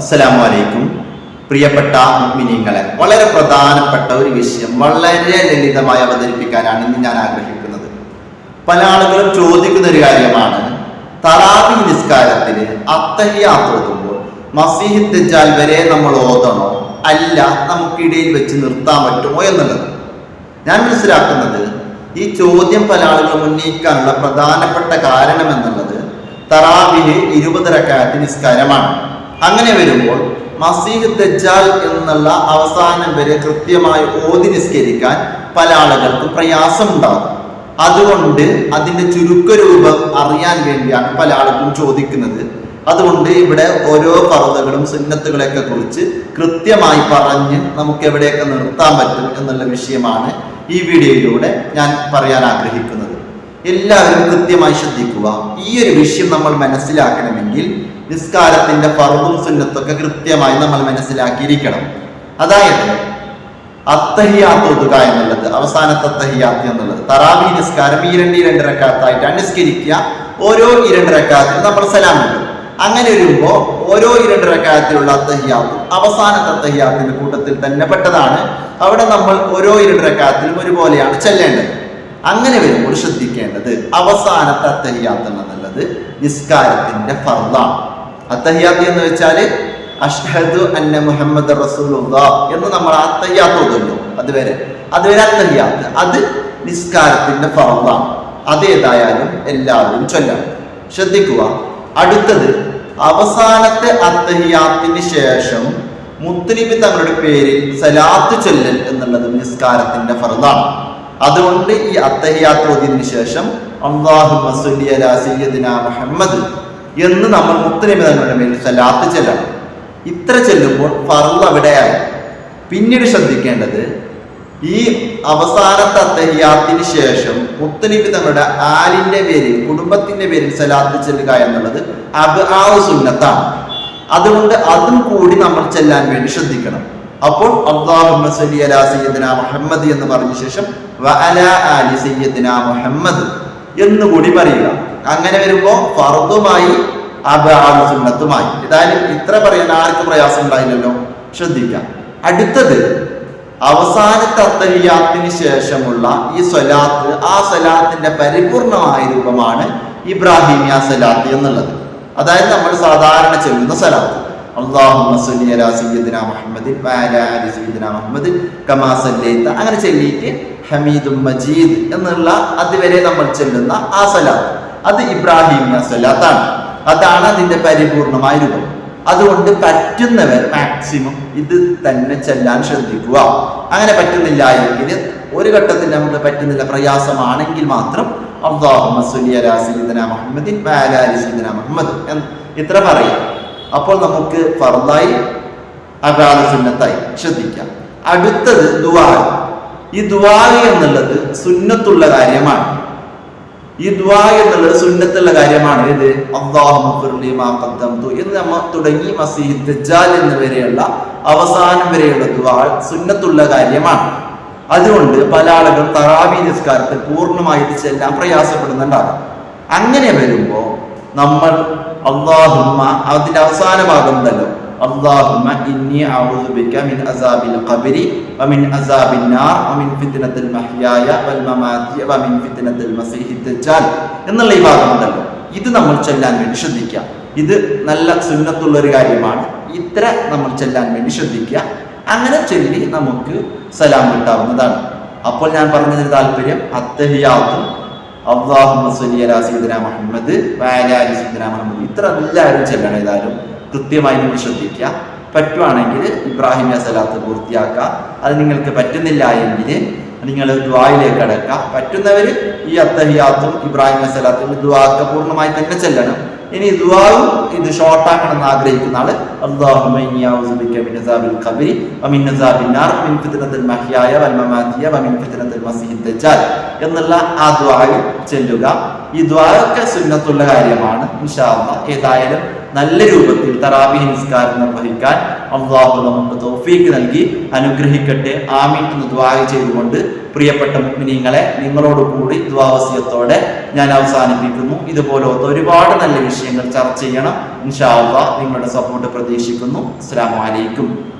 അസ്സലാമു അലൈക്കും പ്രിയപ്പെട്ട മിനിങ്ങളെ വളരെ പ്രധാനപ്പെട്ട ഒരു വിഷയം വളരെ ലളിതമായി അവതരിപ്പിക്കാനാണ് ഇന്ന് ഞാൻ ആഗ്രഹിക്കുന്നത്. പല ആളുകളും ചോദിക്കുന്ന ഒരു കാര്യമാണ് തറാവി നിസ്കാരത്തിന് അത്തഹിയാത്ത് ഓതുമ്പോൾ മസീഹ് വരെ നമ്മൾ ഓതണോ? അല്ല നമുക്കിടയിൽ വെച്ച് നിർത്താൻ പറ്റുമോ എന്നുള്ളത്. ഞാൻ മനസ്സിലാക്കുന്നത് ഈ ചോദ്യം പല ആളുകളും ഉന്നയിക്കാനുള്ള പ്രധാനപ്പെട്ട കാരണം എന്നുള്ളത് തറാബിന് ഇരുപത് റക്കാറ്റ് നിസ്കാരമാണ്. അങ്ങനെ വരുമ്പോൾ മസീഹ് ദജാൽ എന്നുള്ള അവസാനം വരെ കൃത്യമായി ഓതി നിസ്കരിക്കാൻ പല ആളുകൾക്കും പ്രയാസമുണ്ടാകും. അതുകൊണ്ട് അതിന്റെ ചുരുക്കരൂപം അറിയാൻ വേണ്ടിയാണ് പല ആളുകളും ചോദിക്കുന്നത്. അതുകൊണ്ട് ഇവിടെ ഓരോ പർവതകളും സുന്നത്തുകളെയൊക്കെ കുറിച്ച് കൃത്യമായി പറഞ്ഞ് നമുക്ക് എവിടെയൊക്കെ നിർത്താൻ പറ്റും എന്നുള്ള വിഷയമാണ് ഈ വീഡിയോയിലൂടെ ഞാൻ പറയാൻ ആഗ്രഹിക്കുന്നത്. എല്ലാവരും കൃത്യമായി ശ്രദ്ധിക്കുക. ഈ ഒരു വിഷയം നമ്മൾ മനസ്സിലാക്കണമെങ്കിൽ നിസ്കാരത്തിന്റെ പർവം സുന്നത്തൊക്കെ കൃത്യമായി നമ്മൾ മനസ്സിലാക്കിയിരിക്കണം. അതായത് അത്തഹിയാത്ത് ഒതുക എന്നുള്ളത് അവസാനത്തെ അത്തഹിയാത്ത് എന്നുള്ളത്. തറാവി നിസ്കാരം ഈ രണ്ട് രണ്ട് റക്കാത്തായിട്ടാണ് നിസ്കരിക്കുക ഓരോ ഈ രണ്ട് റക്കാത്തിൽ നമ്മൾ സലാം കിട്ടും അങ്ങനെ വരുമ്പോൾ ഓരോ ഈ രണ്ട് റക്കാത്തിലുള്ള അത്തഹിയാത്തും അവസാനത്തെ അത്തഹിയാത്തിന്റെ കൂട്ടത്തിൽ തന്നെ പെട്ടതാണ്. അവിടെ നമ്മൾ ഓരോ ഈ രണ്ട് റക്കാത്തിലും ഒരുപോലെയാണ് ചെല്ലേണ്ടത്. അങ്ങനെ വരുമ്പോൾ ശ്രദ്ധിക്കേണ്ടത് അവസാനത്തെ അത്തഹിയാത്ത് എന്നുള്ളത് നിസ്കാരത്തിന്റെ ഫർദാണ് അത്തഹിയാത്ത് എന്ന് വെച്ചാൽ അഷ്ഹദു അന്ന മുഹമ്മദ് റസൂലുള്ള എന്ന് നമ്മൾ അത്തഹിയാത്ത് ഓതുമല്ലോ അതുവരെ. അതുവരെ അത്തഹിയാത്ത്. അത് നിസ്കാരത്തിന്റെ ഫർദാണ് അതേതായാലും എല്ലാവരും ചൊല്ലണം. ശ്രദ്ധിക്കുക. അടുത്തത് അവസാനത്തെ അത്തഹിയാത്തിന് ശേഷം മുത്തലിബി തങ്ങളുടെ പേരിൽ സലാത്ത് ചൊല്ലൽ എന്നുള്ളത് നിസ്കാരത്തിന്റെ ഫർദാണ് അതുകൊണ്ട് ഈ അത്തഹിയാത്ത് ശേഷം മുഹമ്മദ് എന്ന് നമ്മൾ മുത്തലിബി മേൽ സലാത്ത് ചെല്ലണം. ഇത്ര ചെല്ലുമ്പോൾ ഫർൾ അവിടെയായി. പിന്നീട് ശ്രദ്ധിക്കേണ്ടത് ഈ അവസാനത്തെ അത്തഹിയാത്തിന് ശേഷം മുത്തലിബി തങ്ങളുടെ ആലിന്റെ പേരിൽ കുടുംബത്തിന്റെ പേരിൽ സലാത്ത് ചെല്ലുക എന്നുള്ളത് അബ് ആ സുന്നത്താണ്. അതുകൊണ്ട് അതും കൂടി നമ്മൾ ചെല്ലാൻ വേണ്ടി ശ്രദ്ധിക്കണം. അപ്പോൾ അള്ളാഹുമ്മ സല്ലി അലാ സയ്യദിന മുഹമ്മദ് എന്ന് പറഞ്ഞ ശേഷം വ അലാ ആലി മുഹമ്മദ് എന്ന് കൂടി പറയുക. അങ്ങനെ വരുമ്പോ ഫർദുമായി അബാദ് സുന്നത്തുമായി. ഏതായാലും ഇത്ര പറയാൻ ആർക്ക് പ്രയാസം ഉണ്ടായില്ലല്ലോ? ശ്രദ്ധിക്കാം. അടുത്തത് അവസാനത്തെ അത്തഹിയാത്തിന് ശേഷമുള്ള ഈ സ്വലാത്ത് ആ സ്വലാത്തിന്റെ പരിപൂർണമായ രൂപമാണ് ഇബ്രാഹിമിയ സ്വലാത്ത് എന്നുള്ളത്. അതായത് നമ്മൾ സാധാരണ ചെല്ലുന്ന സ്വലാത്ത്. അള്ളാഹു മുഹമ്മദ് വഅലാ കമാ അങ്ങനെ ചൊല്ലിയിട്ട് ഹമീദും മജീദ് എന്നുള്ള അതുവരെ നമ്മൾ ചെല്ലുന്ന ആ സലാത്ത്. അത് ഇബ്രാഹിമിയ സലാത്താണ്. അതാണ് അതിന്റെ പരിപൂർണമായ രൂപം. അതുകൊണ്ട് പറ്റുന്നവർ മാക്സിമം ഇത് തന്നെ ചെല്ലാൻ ശ്രദ്ധിക്കുക. അങ്ങനെ പറ്റുന്നില്ല എങ്കിൽ ഒരു ഘട്ടത്തിൽ നമുക്ക് പറ്റുന്നില്ല. പ്രയാസമാണെങ്കിൽ മാത്രം മുഹമ്മദിൻ മുഹമ്മദ് ഇത്ര പറയാം. അപ്പോൾ നമുക്ക് ഫർദായി അബാദ സുന്നത്തായി ശ്രദ്ധിക്കാം. അടുത്തത് ദുആ ഈ ദുആ എന്നുള്ളത് സുന്നത്തുള്ള കാര്യമാണ്. ഈ ദുആ എന്നുള്ളത് സുന്നത്തുള്ള കാര്യമാണ്. ഇത് എന്ന് നമ്മ തുടങ്ങി മസീദ് എന്ന് വരെയുള്ള അവസാനം വരെയുള്ള ദുആ സുന്നത്തുള്ള കാര്യമാണ്. അതുകൊണ്ട് പല ആളുകളും തറാവി നിസ്കാരത്തിൽ പൂർണമായിട്ട് ചെല്ലാൻ പ്രയാസപ്പെടുന്നുണ്ടാകും. അങ്ങനെ വരുമ്പോ നമ്മൾ അള്ളാഹുമ്മ അതിന്റെ അവസാന ഭാഗം ഉണ്ടല്ലോ. اللهم إني أعوذ بك من عذاب القبر ومن عذاب النار ومن فتنة المحياي والممات ومن فتنة المسيح الدجال എന്നുള്ള ഈ ഭാഗമുണ്ടല്ലോ ഇത് നമ്മൾ ചെല്ലാൻ വേണ്ടി ശ്രദ്ധിക്കുക ഇത് നല്ല സുന്നത്തുള്ള ഒരു കാര്യമാണ് ഇത്ര നമ്മൾ ചെല്ലാൻ വേണ്ടി ശ്രദ്ധിക്കുക അങ്ങനെ ചൊല്ലി നമുക്ക് സലാം കിട്ടാവുന്നതാണ് അപ്പോൾ ഞാൻ പറഞ്ഞതിന് താല്പര്യം അത്തഹിയാത്തും അള്ളാഹുമ്മ സ്വല്ലി അലാ സയ്യിദിന മുഹമ്മദ് വഅലാ ആലി സയ്യിദിന മുഹമ്മദ് ഇത്ര എല്ലാവരും ചെല്ലണം ഏതായാലും കൃത്യമായി നിങ്ങൾ ശ്രദ്ധിക്കുക. പറ്റുവാണെങ്കിൽ ഇബ്രാഹിം സലാത്ത് പൂർത്തിയാക്കുക. അത് നിങ്ങൾക്ക് പറ്റുന്നില്ല എങ്കിൽ നിങ്ങൾ ദ്വായിലേക്ക് അടക്കുക. പറ്റുന്നവർ ഈ അത്തഹിയാത്തും ഇബ്രാഹിം സലാത്തും ദ്വാക്ക പൂർണമായി തന്നെ ചെല്ലണം. ഇനി ദുആവും ഇത് ഷോർട്ടാക്കണം എന്ന് ആഗ്രഹിക്കുന്ന ആൾ എന്നുള്ള ആ ദുആ ചെല്ലുക. ഈ ദ്വാരൊക്കെ സുന്നത്തുള്ള കാര്യമാണ്. ഇൻഷാ ഏതായാലും നല്ല രൂപത്തിൽ തറാബി നിസ്കാരം നിർവഹിക്കാൻ അള്ളാഹു നമുക്ക് തോഫീക്ക് നൽകി അനുഗ്രഹിക്കട്ടെ. ആമീൻ എന്ന് ദ്വാ ചെയ്തുകൊണ്ട് പ്രിയപ്പെട്ട മുഗ്മിനീങ്ങളെ നിങ്ങളോട് കൂടി ദ്വാവസ്യത്തോടെ ഞാൻ അവസാനിപ്പിക്കുന്നു. ഇതുപോലത്തെ ഒരുപാട് നല്ല വിഷയങ്ങൾ ചർച്ച ചെയ്യണം. ഇൻഷാ നിങ്ങളുടെ സപ്പോർട്ട് പ്രതീക്ഷിക്കുന്നു. അസ്സാം വലൈക്കും